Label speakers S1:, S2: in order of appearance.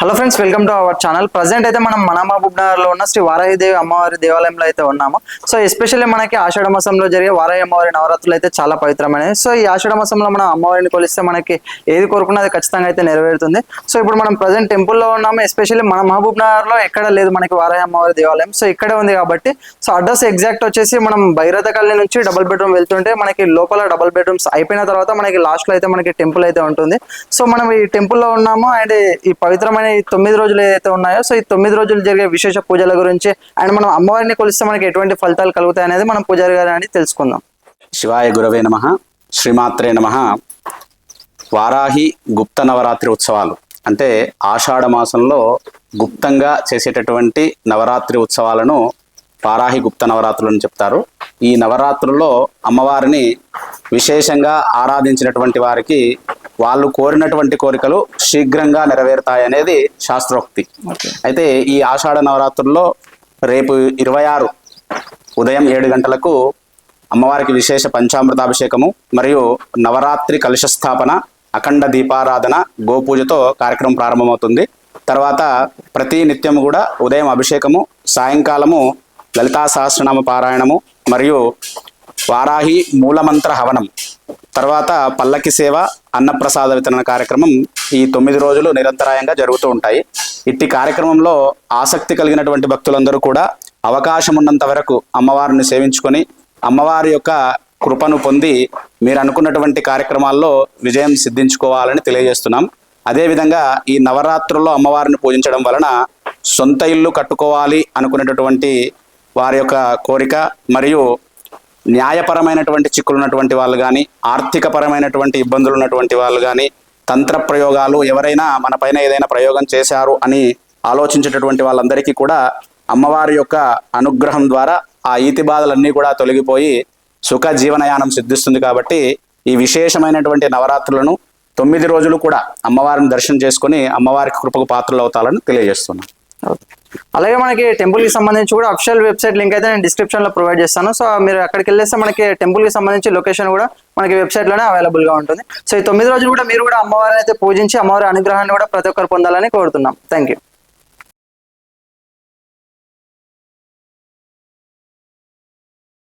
S1: Hello friends welcome to our channel. Present అయితే మనం మన మహబూబ్నగర్లో ఉన్న శ్రీ వారాహిదేవి అమ్మవారి దేవాలయంలో అయితే ఉన్నాము. సో ఎస్పెషల్లీ మనకి ఆషాఢ మాసంలో జరిగే వారాహి అమ్మవారి నవరాత్రులు అయితే చాలా పవిత్రమైనవి. సో ఈ ఆషాఢ మాసంలో మనం అమ్మవారిని కొలిస్తే మనకి ఏది కోరుకున్నా అది ఖచ్చితంగా అయితే నెరవేరుతుంది. సో ఇప్పుడు మనం ప్రజెంట్ టెంపుల్లో ఉన్నాము. ఎస్పెషల్లీ మన మహబూబ్ నగర్లో ఎక్కడ లేదు మనకి వారాహి అమ్మవారి దేవాలయం. సో ఇక్కడే ఉంది కాబట్టి సో అడ్రస్ ఎగ్జాక్ట్ వచ్చేసి మనం భైరత నుంచి డబుల్ బెడ్రూమ్ వెళ్తుంటే మనకి లోపల డబుల్ బెడ్రూమ్స్ అయిపోయిన తర్వాత మనకి లాస్ట్లో అయితే మనకి టెంపుల్ అయితే ఉంటుంది. సో మనం ఈ టెంపుల్లో ఉన్నాము. అండ్ ఈ పవిత్రమైన ఈ తొమ్మిది రోజులు ఏదైతే ఉన్నాయో సో ఈ తొమ్మిది రోజులు జరిగే విశేష పూజల గురించి అండ్ మనం అమ్మవారిని కొలిస్తే మనకి ఎటువంటి ఫలితాలు కలుగుతాయి అనేది మనం పూజారి గారు అని తెలుసుకుందాం.
S2: శివాయ గురవే నమ శ్రీమాత్రే నమ. వారాహి గుప్త నవరాత్రి ఉత్సవాలు. అంటే ఆషాఢ మాసంలో గుప్తంగా చేసేటటువంటి నవరాత్రి ఉత్సవాలను వారాహి గుప్త నవరాత్రులు అని చెప్తారు. ఈ నవరాత్రుల్లో అమ్మవారిని విశేషంగా ఆరాధించినటువంటి వారికి వాళ్ళు కోరినటువంటి కోరికలు శీఘ్రంగా నెరవేరుతాయనేది శాస్త్రోక్తి. అయితే ఈ ఆషాఢ నవరాత్రుల్లో రేపు ఇరవై ఆరు ఉదయం ఏడు గంటలకు అమ్మవారికి విశేష పంచామృతాభిషేకము మరియు నవరాత్రి కలుష స్థాపన అఖండ దీపారాధన గోపూజతో కార్యక్రమం ప్రారంభమవుతుంది. తర్వాత ప్రతి నిత్యం కూడా ఉదయం అభిషేకము సాయంకాలము లలితా సహస్రనామ పారాయణము మరియు వారాహి మూలమంత్ర హవనం తర్వాత పల్లకి సేవ అన్నప్రసాద వితరణ కార్యక్రమం ఈ తొమ్మిది రోజులు నిరంతరాయంగా జరుగుతూ ఉంటాయి. ఇట్టి కార్యక్రమంలో ఆసక్తి కలిగినటువంటి భక్తులందరూ కూడా అవకాశం ఉన్నంత వరకు అమ్మవారిని సేవించుకొని అమ్మవారి యొక్క కృపను పొంది మీరు అనుకున్నటువంటి కార్యక్రమాల్లో విజయం సిద్ధించుకోవాలని తెలియజేస్తున్నాం. అదేవిధంగా ఈ నవరాత్రుల్లో అమ్మవారిని పూజించడం వలన సొంత ఇల్లు కట్టుకోవాలి అనుకునేటటువంటి వారి యొక్క కోరిక మరియు న్యాయపరమైనటువంటి చిక్కులు ఉన్నటువంటి వాళ్ళు కానీ ఆర్థికపరమైనటువంటి ఇబ్బందులు ఉన్నటువంటి వాళ్ళు కానీ తంత్ర ప్రయోగాలు ఎవరైనా మన పైన ఏదైనా ప్రయోగం చేశారు అని ఆలోచించేటటువంటి వాళ్ళందరికీ కూడా అమ్మవారి యొక్క అనుగ్రహం ద్వారా ఆ ఈతి బాధలన్నీ కూడా తొలగిపోయి సుఖ జీవనయానం సిద్ధిస్తుంది కాబట్టి ఈ విశేషమైనటువంటి నవరాత్రులను తొమ్మిది రోజులు కూడా అమ్మవారిని దర్శనం చేసుకుని అమ్మవారికి కృపకు పాత్రలు అవుతాలని తెలియజేస్తున్నాను
S1: అలాగే మనకి టెంపుల్కి సంబంధించి కూడా అఫిషియల్ వెబ్సైట్ లింక్ అయితే నేను డిస్క్రిప్షన్లో ప్రొవైడ్ చేస్తాను. సో మీరు అక్కడికి వెళ్ళేస్తే మనకి టెంపుల్కి సంబంధించి లొకేషన్ కూడా మనకి వెబ్సైట్లోనే అవైలబుల్గా ఉంటుంది. సో ఈ తొమ్మిది రోజులు కూడా మీరు కూడా అమ్మవారిని అయితే పూజించి అమ్మవారి అనుగ్రహాన్ని కూడా ప్రతి ఒక్కరు పొందాలని కోరుతున్నాం. Thank you